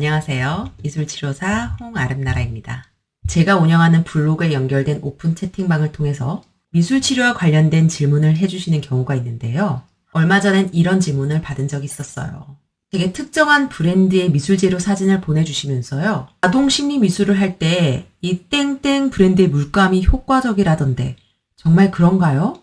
안녕하세요. 미술치료사 홍아름나라입니다. 제가 운영하는 블로그에 연결된 오픈 채팅방을 통해서 미술치료와 관련된 질문을 해주시는 경우가 있는데요. 얼마 전엔 이런 질문을 받은 적이 있었어요. 되게 특정한 브랜드의 미술 재료 사진을 보내주시면서요. 아동 심리 미술을 할 때 이 땡땡 브랜드의 물감이 효과적이라던데 정말 그런가요?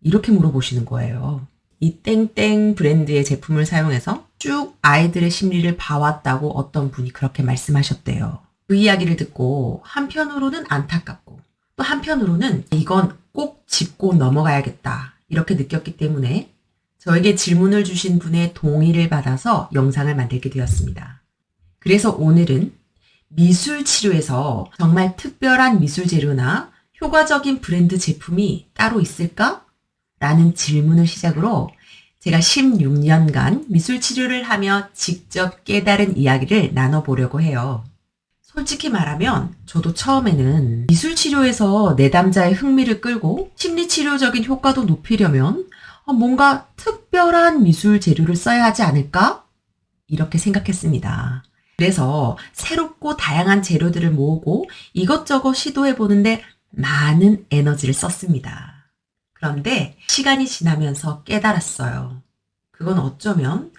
이렇게 물어보시는 거예요. 이 땡땡 브랜드의 제품을 사용해서 쭉 아이들의 심리를 봐왔다고 어떤 분이 그렇게 말씀하셨대요. 그 이야기를 듣고 한편으로는 안타깝고 또 한편으로는 이건 꼭 짚고 넘어가야겠다 이렇게 느꼈기 때문에 저에게 질문을 주신 분의 동의를 받아서 영상을 만들게 되었습니다. 그래서 오늘은 미술 치료에서 정말 특별한 미술 재료나 효과적인 브랜드 제품이 따로 있을까? 라는 질문을 시작으로 제가 16년간 미술 치료를 하며 직접 깨달은 이야기를 나눠보려고 해요. 솔직히 말하면 저도 처음에는 미술 치료에서 내담자의 흥미를 끌고 심리 치료적인 효과도 높이려면 어, 뭔가 특별한 미술 재료를 써야 하지 않을까? 이렇게 생각했습니다. 그래서 새롭고 다양한 재료들을 모으고 이것저것 시도해 보는데 많은 에너지를 썼습니다. 그런데 시간이 지나면서 깨달았어요. 그건 어쩌면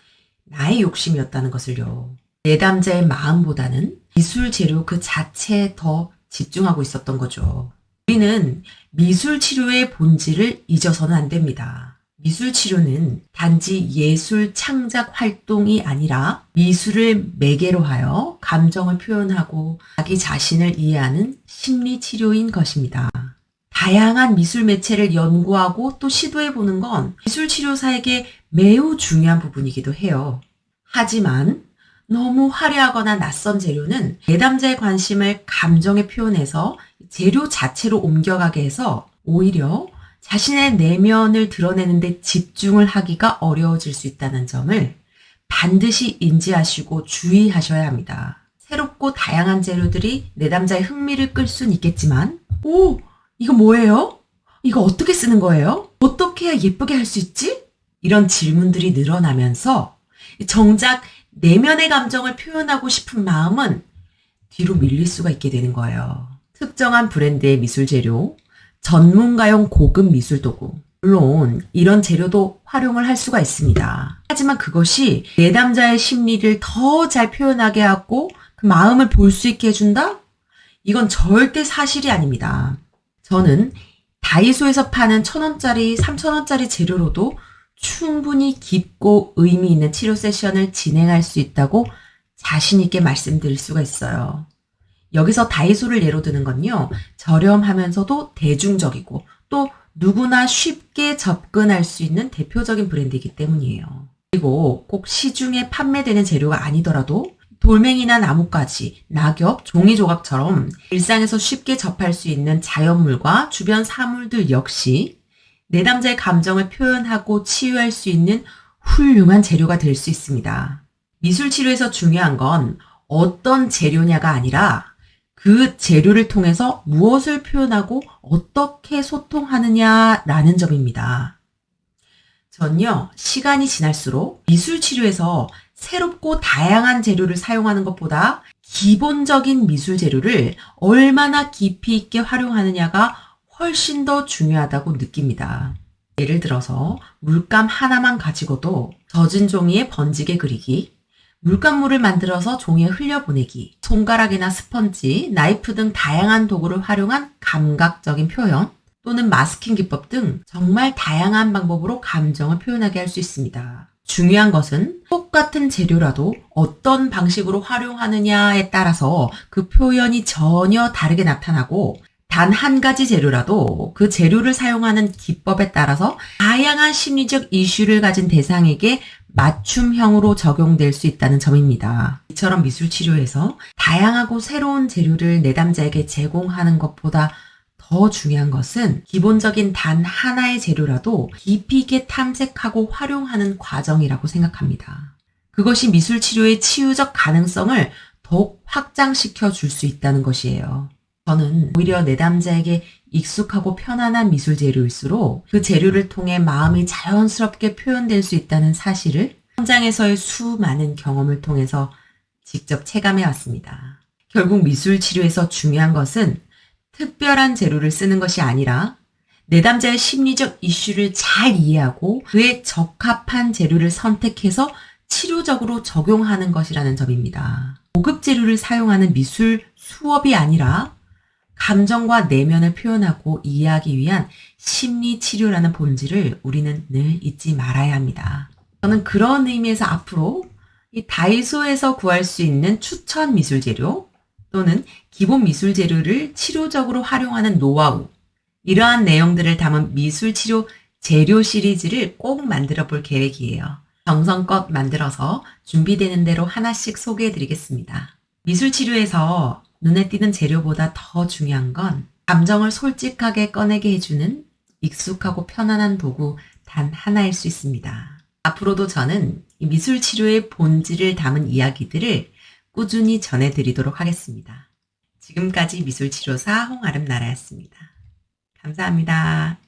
나의 욕심이었다는 것을요. 내담자의 마음보다는 미술 재료 그 자체에 더 집중하고 있었던 거죠. 우리는 미술 치료의 본질을 잊어서는 안 됩니다. 미술 치료는 단지 예술 창작 활동이 아니라 미술을 매개로 하여 감정을 표현하고 자기 자신을 이해하는 심리 치료인 것입니다. 다양한 미술 매체를 연구하고 또 시도해 보는 건 미술 치료사에게 매우 중요한 부분이기도 해요. 하지만 너무 화려하거나 낯선 재료는 내담자의 관심을 감정에 표현해서 재료 자체로 옮겨가게 해서 오히려 자신의 내면을 드러내는데 집중을 하기가 어려워질 수 있다는 점을 반드시 인지하시고 주의하셔야 합니다. 새롭고 다양한 재료들이 내담자의 흥미를 끌 수는 있겠지만, 오, 이거 뭐예요? 이거 어떻게 쓰는 거예요? 어떻게 해야 예쁘게 할 수 있지? 이런 질문들이 늘어나면서 정작 내면의 감정을 표현하고 싶은 마음은 뒤로 밀릴 수가 있게 되는 거예요. 특정한 브랜드의 미술 재료, 전문가용 고급 미술 도구. 물론 이런 재료도 활용을 할 수가 있습니다. 하지만 그것이 내담자의 심리를 더 잘 표현하게 하고 그 마음을 볼 수 있게 해준다? 이건 절대 사실이 아닙니다. 저는 다이소에서 파는 천원짜리, 삼천원짜리 재료로도 충분히 깊고 의미 있는 치료 세션을 진행할 수 있다고 자신있게 말씀드릴 수가 있어요. 여기서 다이소를 예로 드는 건요, 저렴하면서도 대중적이고 또 누구나 쉽게 접근할 수 있는 대표적인 브랜드이기 때문이에요. 그리고 꼭 시중에 판매되는 재료가 아니더라도 돌멩이나 나뭇가지, 낙엽, 종이 조각처럼 일상에서 쉽게 접할 수 있는 자연물과 주변 사물들 역시 내담자의 감정을 표현하고 치유할 수 있는 훌륭한 재료가 될 수 있습니다. 미술 치료에서 중요한 건 어떤 재료냐가 아니라 그 재료를 통해서 무엇을 표현하고 어떻게 소통하느냐라는 점입니다. 전요, 시간이 지날수록 미술 치료에서 새롭고 다양한 재료를 사용하는 것보다 기본적인 미술 재료를 얼마나 깊이 있게 활용하느냐가 훨씬 더 중요하다고 느낍니다. 예를 들어서 물감 하나만 가지고도 젖은 종이에 번지게 그리기, 물감물을 만들어서 종이에 흘려보내기, 손가락이나 스펀지, 나이프 등 다양한 도구를 활용한 감각적인 표현, 또는 마스킹 기법 등 정말 다양한 방법으로 감정을 표현하게 할 수 있습니다. 중요한 것은 똑같은 재료라도 어떤 방식으로 활용하느냐에 따라서 그 표현이 전혀 다르게 나타나고 단 한 가지 재료라도 그 재료를 사용하는 기법에 따라서 다양한 심리적 이슈를 가진 대상에게 맞춤형으로 적용될 수 있다는 점입니다. 이처럼 미술 치료에서 다양하고 새로운 재료를 내담자에게 제공하는 것보다 더 중요한 것은 기본적인 단 하나의 재료라도 깊이 있게 탐색하고 활용하는 과정이라고 생각합니다. 그것이 미술 치료의 치유적 가능성을 더욱 확장시켜 줄 수 있다는 것이에요. 저는 오히려 내담자에게 익숙하고 편안한 미술 재료일수록 그 재료를 통해 마음이 자연스럽게 표현될 수 있다는 사실을 현장에서의 수많은 경험을 통해서 직접 체감해 왔습니다. 결국 미술 치료에서 중요한 것은 특별한 재료를 쓰는 것이 아니라 내담자의 심리적 이슈를 잘 이해하고 그에 적합한 재료를 선택해서 치료적으로 적용하는 것이라는 점입니다. 고급 재료를 사용하는 미술 수업이 아니라 감정과 내면을 표현하고 이해하기 위한 심리 치료라는 본질을 우리는 늘 잊지 말아야 합니다. 저는 그런 의미에서 앞으로 이 다이소에서 구할 수 있는 추천 미술 재료 또는 기본 미술 재료를 치료적으로 활용하는 노하우 이러한 내용들을 담은 미술 치료 재료 시리즈를 꼭 만들어 볼 계획이에요. 정성껏 만들어서 준비되는 대로 하나씩 소개해 드리겠습니다. 미술 치료에서 눈에 띄는 재료보다 더 중요한 건 감정을 솔직하게 꺼내게 해주는 익숙하고 편안한 도구 단 하나일 수 있습니다. 앞으로도 저는 이 미술 치료의 본질을 담은 이야기들을 꾸준히 전해드리도록 하겠습니다. 지금까지 미술치료사 홍아름 나라였습니다. 감사합니다.